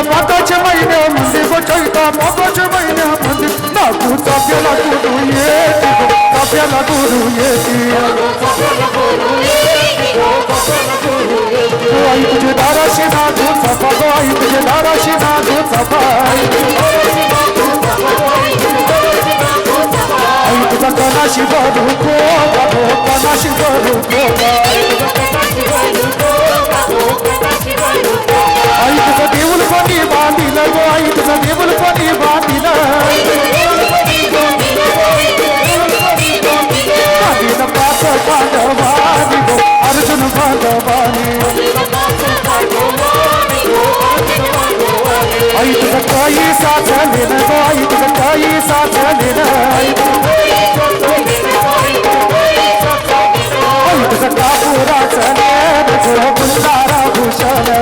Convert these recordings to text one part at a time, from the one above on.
माताच्या महिन्यामध्ये ग चैता माताच्या महिन्यामध्ये नागू चाफ्याला गुरु येते ग चाफ्याला गुरु येते ओ आई तुझे दाराशी नागू चाफा गो आई तुझे दाराशी नागू चाफा आई तुझा कनाशी भरू को बाबो कनाशी भरू को आई तुझं देऊल कोणी बांधिलं गो आई तुझं देऊल कोणी बांधिलं बांधिलं? पाच पांडवानी गो अर्जुन पांडवानी आई तुझं काही साचले न गो आई तुझं काही साचले न आई तुझं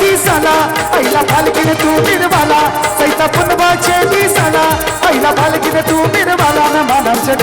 दिसाला पहिला फालकीने तू निर्माला सैता पुनवाचे दिसाला पहिला फालकीने तू निर्माला न ठाण्याचा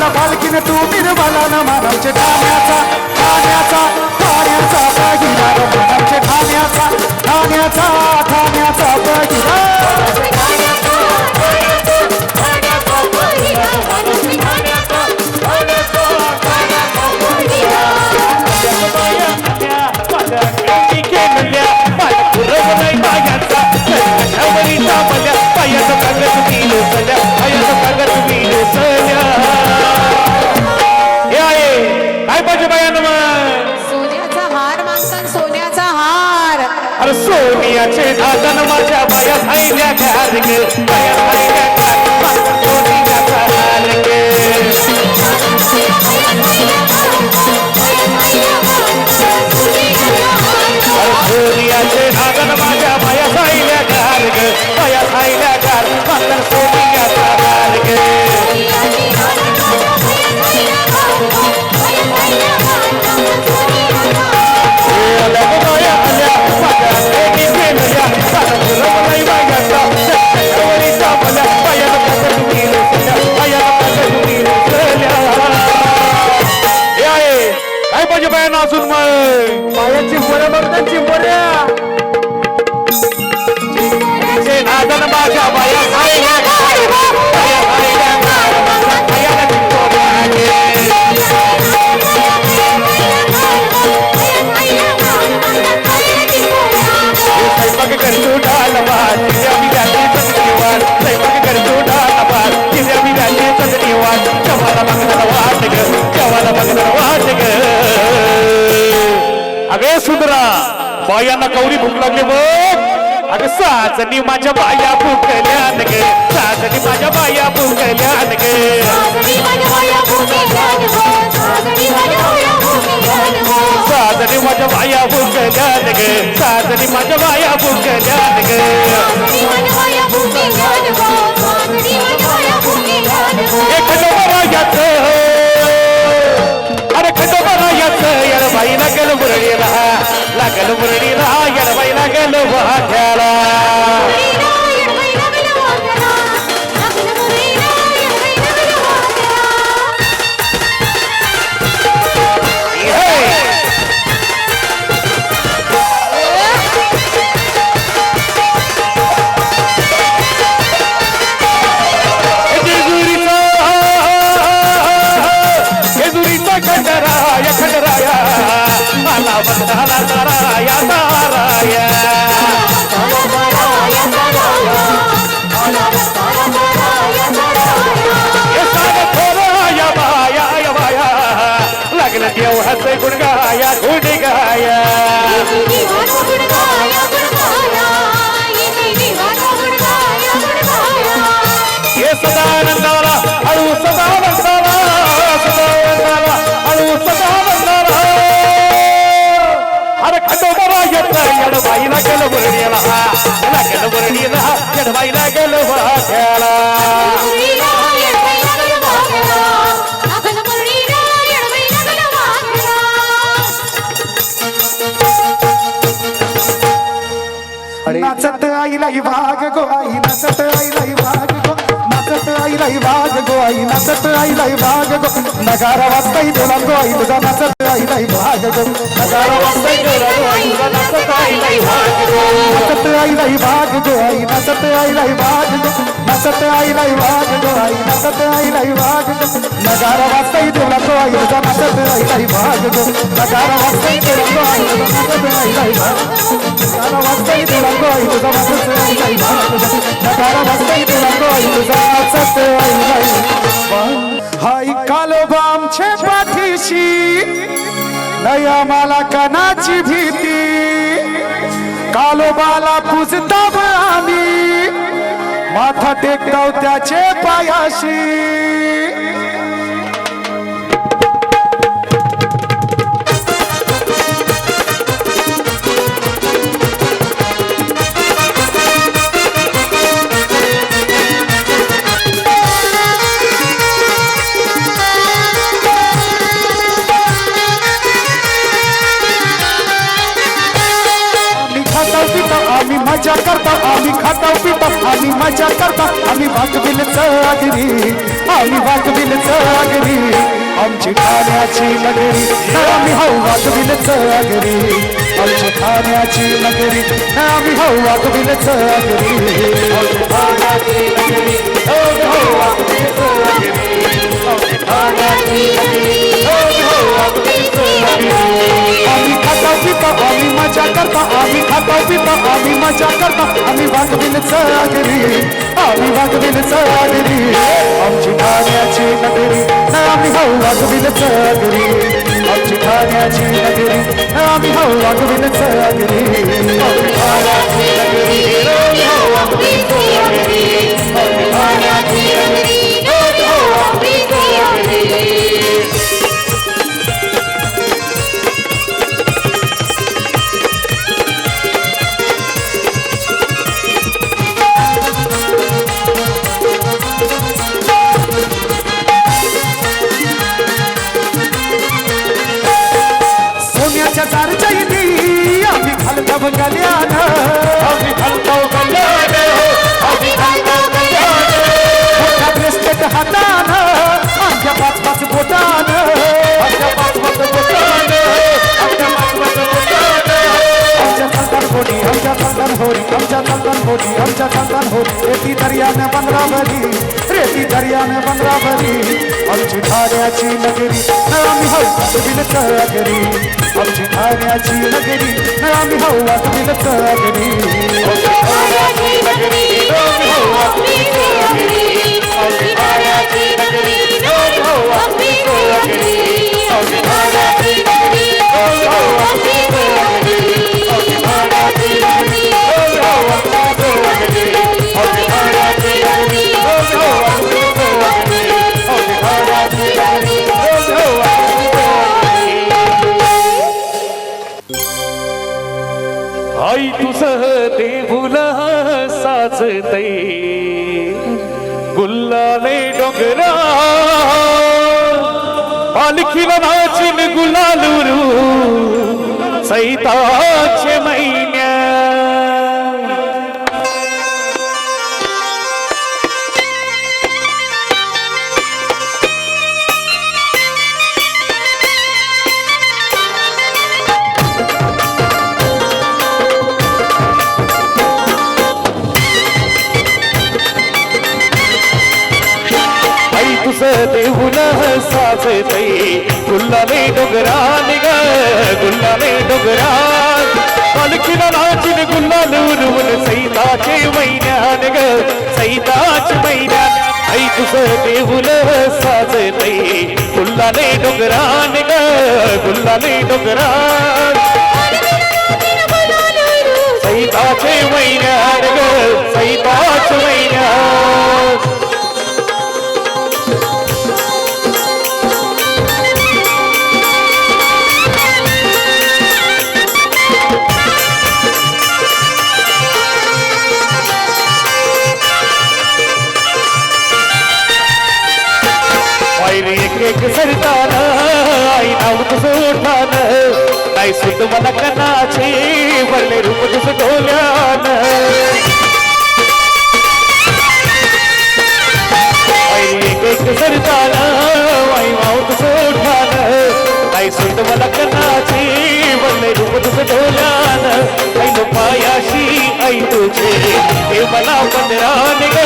पहिला तू निर्मला न मानवचे ठाण्याचा ठाण्याचा माझ्या बाया साईल्या घ्या जेवायला बघणार वाट ग, जेवायला बघणार वाट ग. अगे सुंदरा बायांना कवरी भूक लागली बघ अगं साजनी माझ्या बाया भुकल्यान गे. साजनी माझ्या बाया भुकल्यान गे. साजनी माझ्या बाया भुकल्यान गे. साजनी माझ्या बाया भुकल्यान गे. याच हो. अरे खंडोबा याच यार बाई लागल मुरळीला. लागल मुरळीला यार बाई लागल वाघ्याला. गो नगारा वाजताई देवा गो आई तुझा नाचत आईला वाघ गो नगारा वाजताई देवा आई तुझा नाचत आईला वाघ गो नाचत गो आई नाचत आई गो ನಸತೆ ಐಲ ಇವಾಗ ಐ ನಸತೆ ಐಲ ಇವಾಗ ನಗಾರ ವಾಸೈ ದಿಲಕೋ ಐದ ನಸತೆ ಐಲ ಇವಾಗ ನಗಾರ ವಾಸೈ ದಿಲಕೋ ಐದ ನಸತೆ ಐಲ ಇವಾಗ ನಗಾರ ವಾಸೈ ದಿಲಕೋ ಐದ ನಸತೆ ಐಲ ಇವಾಗ ನಗಾರ ವಾಸೈ ದಿಲಕೋ ಐದ ನಸತೆ ಐಲ ಇವಾಗ হাই কালো বাম ছে পাঠিছি নয়া মালা কানাচি ভীতি কালো বালা পুজতাম আমি माथा टेकताव त्याचे पायाशी. वागविल चगरी आमची खाण्याची नगरी. आम्ही हो चगरी आमची खाण्याची नगरी आम्ही खाता पिता आम्ही मजा करता आम्ही खाता पिता आम्ही मजा करता आम्ही वागविल चागरी आम्ही वागविल चागरी आमची खाण्याची नगरी ना आम्ही हो वागविल चागरी आमची खाण्याची नगरी ना आम्ही हो वागविल चागरी दर्याने पंधरावरी रेती दर्याने पंधरावरी आमची ठाण्याची नगरी आम्ही हो वाटविल चगरी आमची ठाण्याची नगरी आम्ही हो वाटविल चगरी आमची ठाण्याची नगरी आम्ही हो वाटविल चगरी चैताचे तो महिन्या तुझं देऊन साजतई तुला గుల్లనే డొగరా. పలుకున నాచిన గుల్లాలు నువ్వులు సైతాచేమైనానుగ సైతాచమైన ఐదు దేవుల సాజనై గుల్లనే డొగరానుగ గుల్లనే డొగరా. సైతాచేమైనానుగ సైతాచమైన नाही सुद्ध मला कनाचे वरले रूप तुझं डोल्यान आई एक एक आई नाव तुझं ओठान नाही सुद्ध मला कनाचे वरले रूप तुझं डोल्यान आई पायाशी आई तुझे हे मला पदरान ग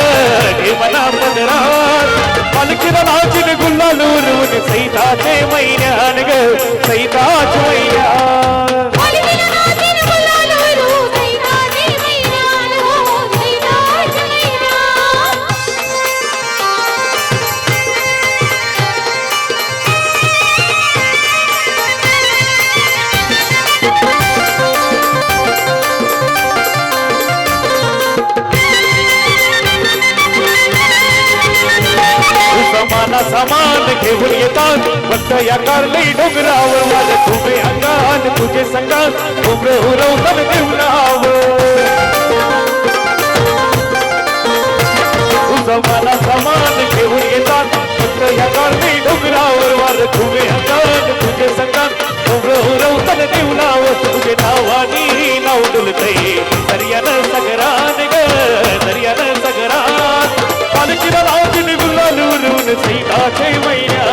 हे मला पदरान पालखीला नाचिन गुल्लालूरून सैताचे मैन्यान ग सैताच मैन्यान समाना समान घेऊन येतात फक्त या कारली डोंगरावर माझ्या तुझे अंगान तुझे संगात उमरे उरवतात देवनावर समाना समान घेऊन येतात फक्त या कारली डोंगरावर माझं तुझे अंगान तुझे संगात उमरे उरवतात देवनावर तुझे नावानी नाव डुलतय दर्यानं सगरान ग दर्यानं सगरान। పలికిన రాజుని ఉల్లూరును సీతా చేయమయ్యా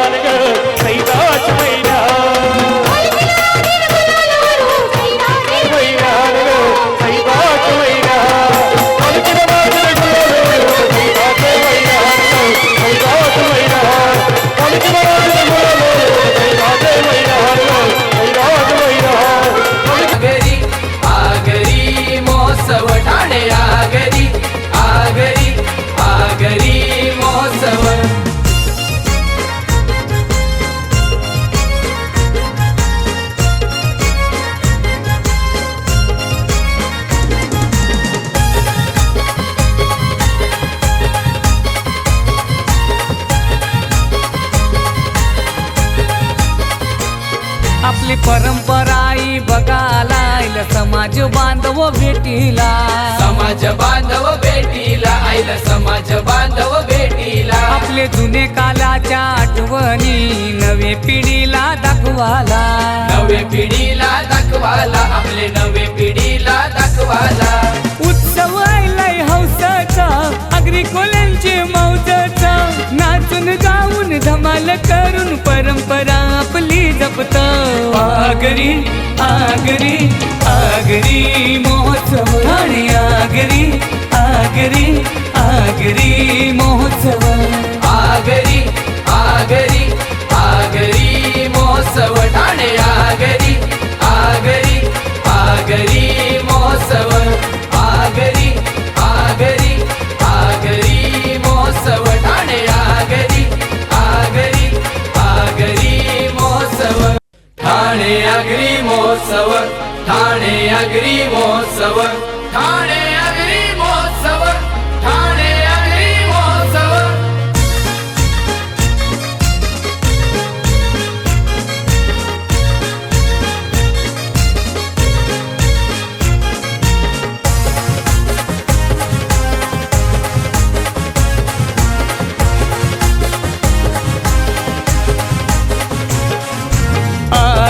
आपली परंपरा आई बघायला आईल समाज बांधव भेटीला. समाज बांधव भेटीला आईला समाज बांधव भेटीला. आपले जुने कालाच्या आठवणी नवे पिढीला दाखवाला नवे पिढीला दाखवाला आपले नवे पिढीला दाखवाला उत्सव आयलाय हौसाचा अग्री कोल्यांचे मौजाचा. नाचून गाऊन धमाल करून परंपरा आपली जपत. आगरी आगरी आगरी महोत्सव आणि आगरी आगरी आगरी महोत्सव.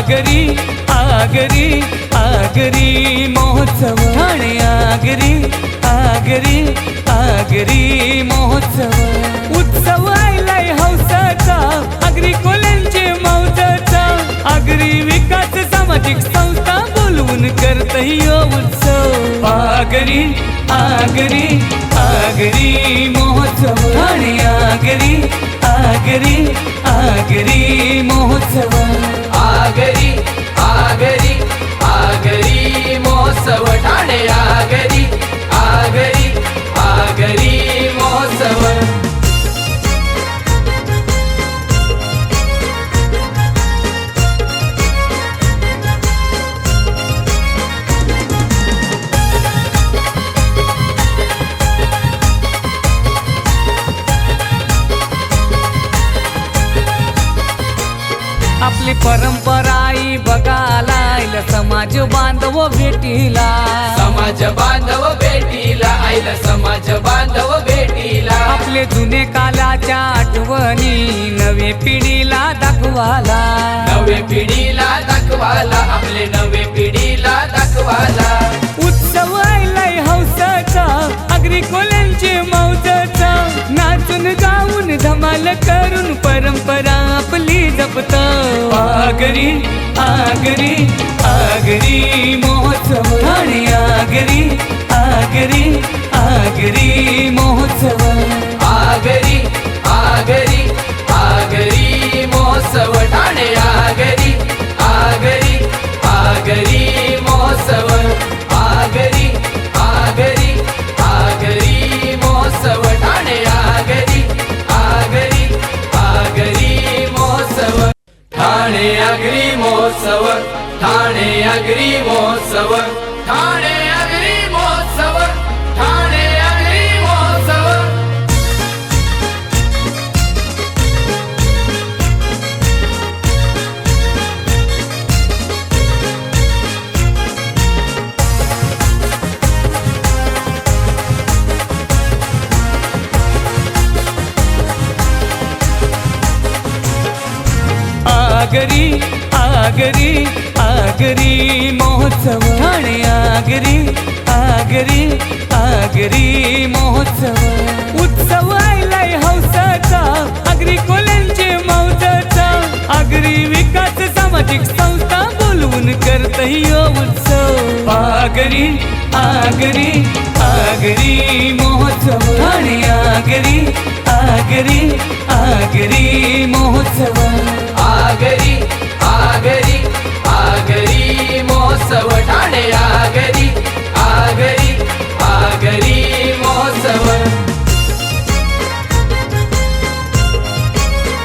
आगरी आगरी आगरी महोत्सव ठाणे आगरी आगरी आगरी महोत्सव. उत्सव आयलाय हौसाचा आगरी कोल्यांचे मौजाचा. आगरी विकास सामाजिक संस्था बोलवून करतही उत्सव. आगरी आगरी आगरी महोत्सव ठाणे आगरी आगरी आगरी समाज बांधव भेटीला. समाज बांधव भेटीला आईला समाज बांधव भेटीला. आपली जुने कालाच्या आठवणी नवे पिढीला दाखवाला. नवे पिढीला दाखवाला आपले नवे पिढीला दाखवाला. अग्री कोल्यांचे मौजाचा. नाचून गाऊन धमाल करून परंपरा आपली जपता. आगरी आगरी आगरी महोत्सव. перевод. बोलवून हो उत्सव। आगरी आगरी आगरी महोत्सव। आणि आगरी आगरी आगरी महोत्सव। आगरी आगरी आगरी महोत्सव। ठाणे